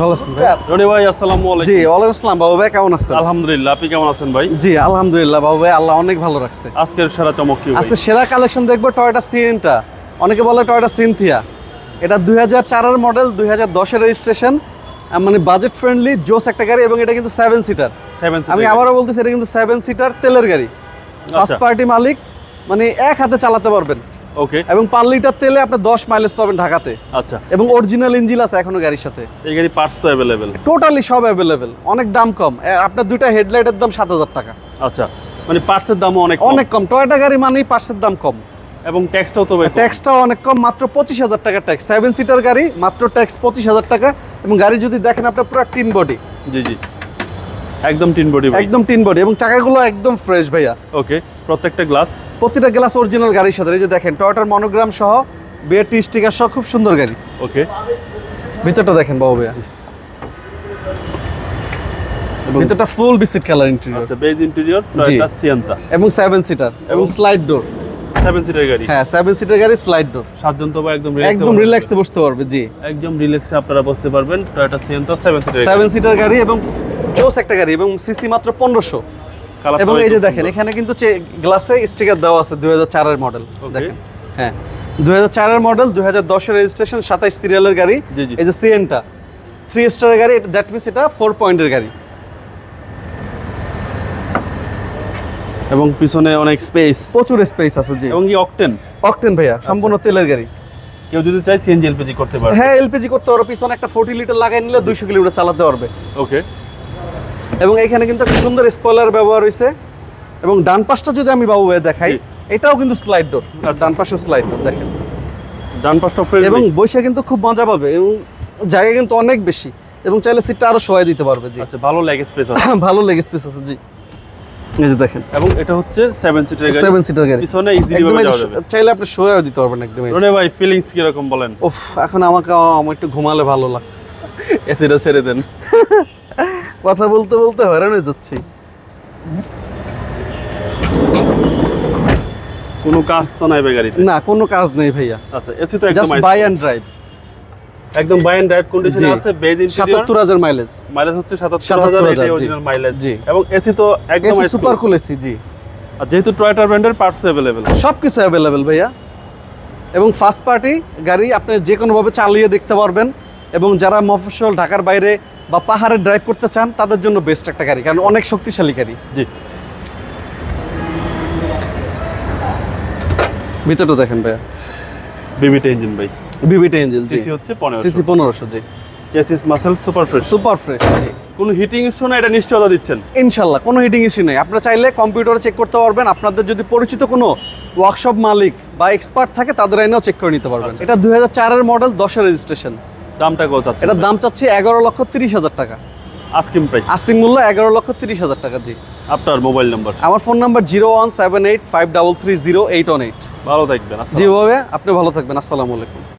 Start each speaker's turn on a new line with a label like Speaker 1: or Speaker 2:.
Speaker 1: ভালো আছেন ভাই?
Speaker 2: রনি ভাই আসসালামু আলাইকুম।
Speaker 1: জি ওয়ালাইকুম আসসালাম। বাবু ভাই কেমন আছেন?
Speaker 2: আলহামদুলিল্লাহ আপনি কেমন আছেন ভাই?
Speaker 1: জি আলহামদুলিল্লাহ বাবু ভাই আল্লাহ অনেক ভালো রাখছে।
Speaker 2: আজকের সেরা চমক কি
Speaker 1: আজকে সেরা কালেকশন দেখব টয়োটা সিনটা অনেকে বলে টয়োটা সিনথিয়া। এটা দুই হাজার চারের মডেল দুই হাজার দশের রেজিস্ট্রেশন মানে বাজেট ফ্রেন্ডলি জোস একটা গাড়ি এবং এটা কিন্তু সেভেন সিটার
Speaker 2: সেভেন
Speaker 1: আমি আবারও বলতেছি এটা কিন্তু সেভেন সিটার তেলের গাড়ি। ফার্স্ট
Speaker 2: আচ্ছা।
Speaker 1: পার্টি মালিক মানে এক হাতে চালাতে পারবেন।
Speaker 2: ওকে
Speaker 1: এবং পার লিটার তেলে আপনি দশ মাইলেজ পাবেন ঢাকাতে।
Speaker 2: আচ্ছা।
Speaker 1: এবং অরিজিনাল ইঞ্জিন আছে এখনও গাড়ির সাথে।
Speaker 2: এই গাড়ি পার্টস তো অ্যাভেলেবেল
Speaker 1: টোটালি সব অ্যাভেলেবেল অনেক দাম কম। আপনার দুইটা হেডলাইটের দাম সাত হাজার টাকা।
Speaker 2: আচ্ছা। মানে পার্টসের দামও অনেক
Speaker 1: অনেক কম। টয়োটা গাড়ি মানেই পার্সের দাম কম।
Speaker 2: এবং ট্যাক্সটাও তো
Speaker 1: ট্যাক্সটাও অনেক কম। মাত্র পঁচিশ হাজার টাকা ট্যাক্স সেভেন সিটার গাড়ি মাত্র ট্যাক্স পঁচিশ হাজার টাকা। এবং গাড়ি যদি দেখেন আপনার পুরো টিন বডি
Speaker 2: জি জি। একদম টিন বডি
Speaker 1: একদম টিন বডি এবং চাকাগুলো একদম ফ্রেশ ভাইয়া।
Speaker 2: ওকে প্রত্যেকটা গ্লাস
Speaker 1: প্রতিটা গ্লাস অরিজিনাল গাড়ির সাথে। এই যে দেখেন টয়োটার মনোগ্রাম সহ বিএটি স্টিকার সহ খুব সুন্দর গাড়ি।
Speaker 2: ওকে
Speaker 1: ভিতরটা দেখেন বাবু ভাইয়া। ভিতরটা ফুল বিসিট কালার ইন্টেরিয়র
Speaker 2: আচ্ছা বেজ ইন্টেরিয়র টয়োটা সিয়ান্তা
Speaker 1: এবং সেভেন সিটার এবং স্লাইড ডোর
Speaker 2: সেভেন সিটার গাড়ি।
Speaker 1: হ্যাঁ সেভেন সিটার গাড়ি স্লাইড ডোর
Speaker 2: সাতজন তো একদম এ
Speaker 1: একদম রিল্যাক্সে বসতে পারবে জি।
Speaker 2: একদম রিল্যাক্সে আপনারা বসতে পারবেন Toyota Sienta seven seater
Speaker 1: seven seater গাড়ি এবং জোস একটা গাড়ি এবং সিসি মাত্র পনেরোশো। এবং এই যে দেখেন এখানে কিন্তু গ্লাসে স্টিকার দেওয়া আছে দুই হাজার চারের মডেল দেখেন? হ্যাঁ। দুই হাজার চারের মডেল দুই হাজার দশের রেজিস্ট্রেশন সাতাইশ সিরিয়ালের গাড়ি। এই যে সিএনটা থ্রি স্টারের গাড়ি দ্যাট মিনস এটা ফোর পয়েন্টের গাড়ি।
Speaker 2: এবং পিছনে অনেক স্পেস
Speaker 1: প্রচুর স্পেস আছে জি।
Speaker 2: এবং কি অকটেন
Speaker 1: অকটেন ভাইয়া সম্পূর্ণ তেলের গাড়ি।
Speaker 2: কেউ যদি চায় সিএনজি এলপিজি করতে পারবে।
Speaker 1: হ্যাঁ এলপিজি করতে পারবে পিছনে একটা ফোর্টি লিটার লাগাই নিলে দুইশো কিলোমিটার চালাতে পারবে।
Speaker 2: ওকে
Speaker 1: এবং এখানে কিন্তু একটা সুন্দর স্পয়লার ব্যবহার হয়েছে এবং ডান পাশটা যদি আমি বাবু দেখাই এটাও কিন্তু স্লাইড ডোর ডান পাশেও স্লাইড ডোর দেখেন।
Speaker 2: ডান পাশটা
Speaker 1: এবং বসে কিন্তু খুব মজা পাবে এবং জায়গা কিন্তু অনেক বেশি। এবং চাইলে সিটটা আরও সহায় দিতে পারবে জি।
Speaker 2: আচ্ছা ভালো লেগ স্পেস আছে।
Speaker 1: ভালো লেগ স্পেস আছে জি। এই যে দেখেন
Speaker 2: এবং এটা হচ্ছে সেভেন সিটার গাড়ি।
Speaker 1: সেভেন সিটার গাড়ি।
Speaker 2: পিছনে ইজিলি ভাবে যাওয়া যাবে।
Speaker 1: চাইলে আপনি সহায় দিতে পারবেন একদম
Speaker 2: রনে ভাই ফিলিংস কি রকম বলেন?
Speaker 1: উফ এখন আমাকে আমার একটু ঘুমালে ভালো লাগতো।
Speaker 2: এসিটা ছেড়ে দেন।
Speaker 1: কথা বলতে বলতে হয়রান হয়ে যাচ্ছি
Speaker 2: কোনো কাজ তো নাই ভাই গাড়িতে
Speaker 1: না কোনো কাজ নেই ভাইয়া
Speaker 2: আচ্ছা এসি তো একদম
Speaker 1: জাস্ট বাই অ্যান্ড ড্রাইভ
Speaker 2: একদম বাই এন্ড ড্রাইভ কন্ডিশনে
Speaker 1: জি।
Speaker 2: আছে বেজ ইন্টেরিয়র
Speaker 1: সাতাত্তর হাজার মাইলেজ
Speaker 2: মাইলেজ হচ্ছে 77000
Speaker 1: 77,000
Speaker 2: এটাই
Speaker 1: জি।
Speaker 2: অরিজিনাল মাইলেজ
Speaker 1: জি।
Speaker 2: এবং এসি তো একদম
Speaker 1: AC
Speaker 2: ice
Speaker 1: super
Speaker 2: cool।
Speaker 1: Cool AC জি
Speaker 2: আর যেহেতু টয়োটা ব্র্যান্ডের পার্টস अवेलेबल
Speaker 1: সব কিছু অ্যাভেলেবেল ভাইয়া এবং ফার্স্ট পার্টি গাড়ি আপনি যে কোনোভাবে চালিয়ে দেখতে পারবেন এবং যারা মফস্বল ঢাকার বাইরে বা পাহাড়ে ড্রাইভ করতে চান তাদের জন্য বেস্ট একটা গাড়ি কারণ অনেক শক্তিশালী গাড়ি।
Speaker 2: জি।
Speaker 1: ভিতরটা দেখেন ভাইয়া।
Speaker 2: বিবিটি ইঞ্জিন ভাই।
Speaker 1: বিবিটা ইঞ্জিন জি।
Speaker 2: সিসি হচ্ছে 1500
Speaker 1: সিসি পনেরোশো জি।
Speaker 2: Chassis muscle super fresh
Speaker 1: super fresh জি।
Speaker 2: কোনো হিটিং ইস্যু না এটা নিশ্চয়তা দিচ্ছেন।
Speaker 1: ইনশাল্লাহ কোনো হিটিং ইস্যু নেই। আপনারা চাইলে কম্পিউটারে চেক করতে পারবেন। আপনাদের যদি পরিচিত কোনো ওয়ার্কশপ মালিক বা এক্সপার্ট থাকে তাদের আইনেও চেক করে নিতে পারবেন।
Speaker 2: আচ্ছা।
Speaker 1: এটা দুই হাজার চারের মডেল দশের রেজিস্ট্রেশন
Speaker 2: দামটা কত আছে
Speaker 1: এটা দাম চাচ্ছি এগারো লক্ষ তিরিশ হাজার টাকা।
Speaker 2: আস্কিং প্রাইস
Speaker 1: আস্কিং মূল্য এগারো লক্ষ তিরিশ হাজার টাকা জি।
Speaker 2: আপনার মোবাইল নাম্বার
Speaker 1: আমার phone number zero one seven eight five double three zero eight one eight.
Speaker 2: ভালো থাকবেন
Speaker 1: জি ভাবে আপনি ভালো থাকবেন আসসালামু আলাইকুম।